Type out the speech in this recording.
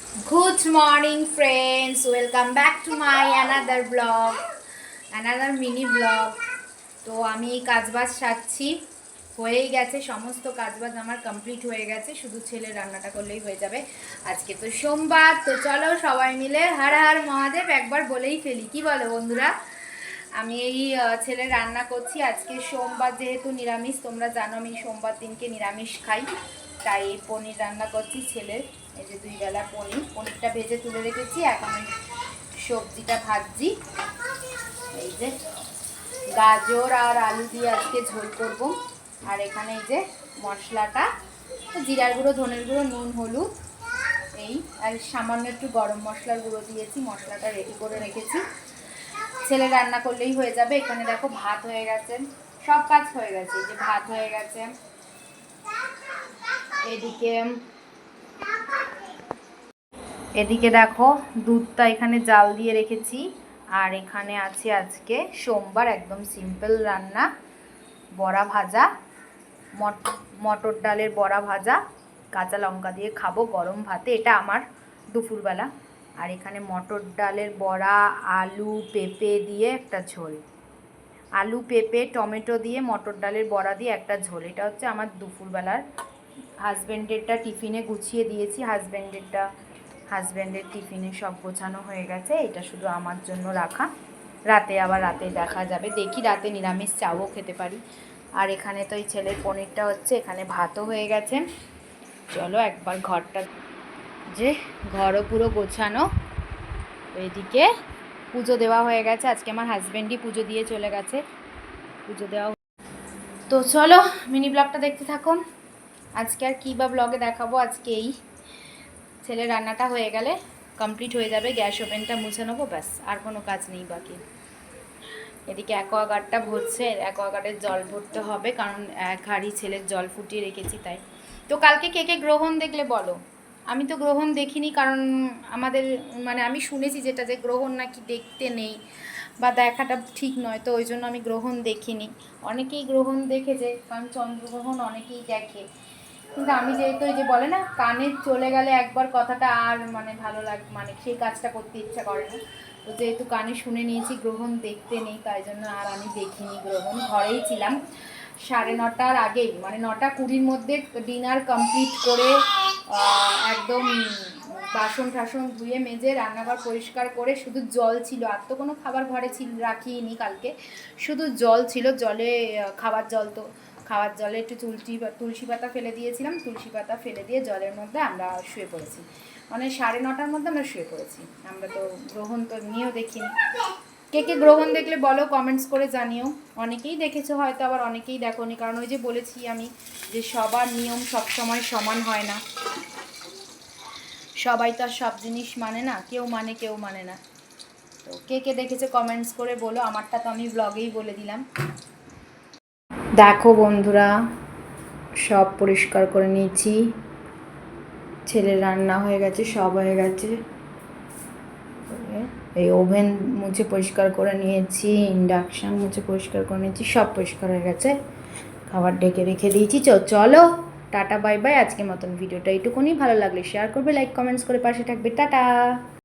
Good morning, friends. Welcome back to my another vlog, another mini vlog. তো আমি কাজবাজ সারছি। হয়েই গেছে সমস্ত কাজবাজ আমার কমপ্লিট হয়ে গেছে। শুধু ছেলে রান্নাটা করলেই হয়ে যাবে। আজকে তো সোমবার তো চলো সবাই মিলে হর হর মহাদেব একবার বলেই ফেলি। কি বলো বন্ধুরা? আমি এই ছেলে রান্না করছি। আজকে সোমবার যেহেতু নিরামিষ তোমরা জানো আমি সোমবার দিনকে নিরামিষ খাই। তাই পনির রান্না করছি ছেলের এই যে দুই বেলা পনির। পনিরটা ভেজে তুলে রেখেছি। এখন সবজিটা ভাজছি। এই যে গাজর আর আলু দিয়ে আজকে ঝোল করব। আর এখানে এই যে মশলাটা। জিরার গুঁড়ো, ধনের গুঁড়ো, নুন, হলুদ। এই আর সামান্য একটু গরম মশলার গুঁড়ো দিয়েছি। মশলাটা রেডি করে রেখেছি। ছেলে রান্না করলেই হয়ে যাবে। এখানে দেখো ভাত হয়ে গেছে। সব কাজ হয়ে গেছে। যে ভাত হয়ে গেছে। এদিকে এদিকে দেখো, দুধটা এখানে জাল দিয়ে রেখেছি। আর এখানে আছে আজকে সোমবার, একদম সিম্পল রান্না, বড়া ভাজা, মট- মটর ডালের বড়া ভাজা, কাঁচা লঙ্কা দিয়ে খাব গরম ভাতে, এটা আমার দুপুরবেলা। আর এখানে মটর ডালের বড়া, আলু পেঁপে দিয়ে একটা ঝোল। আলু, পেঁপে, টমেটো দিয়ে, মটর ডালের বড়া দিয়ে একটা ঝোল। এটা হচ্ছে আমার দুপুরবেলার হাজব্যান্ডেরটা টিফিনে গুছিয়ে দিয়েছি হাজব্যান্ডেরটা হাজব্যান্ডের টিফিনে সব গোছানো হয়ে গেছে, এটা শুধু আমার জন্য রাখা। রাতে আবার রাতে দেখা যাবে, দেখি রাতে নিরামিষ চাও খেতে পারি। আর এখানে তো এই ছেলের পনিরটা হচ্ছে, এখানে ভাতও হয়ে গেছে। চলো একবার ঘরটা যে ঘরও পুরো গোছানো। এদিকে পুজো দেওয়া হয়ে গেছে, আজকে আমার হাজব্যান্ডই পুজো দিয়ে চলে গেছে। পুজো দেওয়া তো চলো, মিনি ব্লগটা দেখতে থাকুন। আজকে আর কী বা ব্লগে দেখাবো? আজকে এই ছেলে রান্নাটা হয়ে গেলে কমপ্লিট হয়ে যাবে, গ্যাস ওভেনটা মুছে নেব, ব্যাস, আর কোনো কাজ নেই বাকি। এদিকে অ্যাকোয়াগার্ডটা ভরছে, অ্যাকোয়াগার্ডের জল ভরতে হবে, কারণ এক হাঁড়ি ছেলের জল ফুটিয়ে রেখেছি তাই। তো কালকে কে কে গ্রহণ দেখলে বলো? আমি তো গ্রহণ দেখিনি, কারণ আমাদের মানে আমি শুনেছি যেটা যে গ্রহণ নাকি দেখতে নেই বা দেখাটা ঠিক নয়, তো ওই জন্য আমি গ্রহণ দেখিনি। অনেকেই গ্রহণ দেখেছে কারণ চন্দ্রগ্রহণ অনেকেই দেখে। কিন্তু আমি যেহেতু ওই যে বলে না, কানে চলে গেলে একবার কথাটা আর মানে ভালো লাগ মানে সেই কাজটা করতে ইচ্ছা করে না। তো যেহেতু কানে শুনে নিয়েছি, গ্রহণ দেখতে নেই, তাই জন্য আর আমি দেখিনি গ্রহণ। ঘরেই ছিলাম সাড়ে নটার আগেই মানে নটা কুড়ির মধ্যে ডিনার কমপ্লিট করে একদম বাসন টাসন ধুয়ে, মেজে, রান্নাঘর পরিষ্কার করে, শুধু জল ছিল। আর তো কোনো খাবার ঘরে ছিল, রাখিনি কালকে। শুধু জল ছিল, জলে খাবার জল তো খাওয়ার জলে একটু তুলসী তুলসী পাতা ফেলে দিয়েছিলাম, তুলসী পাতা ফেলে দিয়ে জলের মধ্যে আমরা শুয়ে পড়েছি। মানে সাড়ে নটার মধ্যে আমরা শুয়ে পড়েছি। আমরা তো গ্রহণ তো এমনিও দেখিনি। কে কে গ্রহণ দেখলে বলো কমেন্টস করে জানিও। অনেকেই দেখেছ হয়তো, আবার অনেকেই দেখোনি। কারণ ওই যে বলেছি আমি যে সবার নিয়ম সব সময় সমান হয় না। সবাই তো আর সব জিনিস মানে না, কেউ মানে কেউ মানে না। তো কে কে দেখেছে কমেন্টস করে বলো। আমারটা তো আমি ব্লগেই বলে দিলাম। দেখো বন্ধুরা, সব পরিষ্কার করে নিয়েছি। ছেলের রান্না হয়ে গেছে, সব হয়ে গেছে। এই ওভেন মুছে পরিষ্কার করে নিয়েছি, ইন্ডাকশান মুছে পরিষ্কার করে নিয়েছি, সব পরিষ্কার হয়ে গেছে। খাবার ডেকে রেখে দিয়েছি। চলো, টাটা, বাই বাই। আজকের মতন ভিডিওটা এইটুকুনি ভালো লাগলে শেয়ার করবে লাইক কমেন্টস করে পাশে থাকবে। টাটা!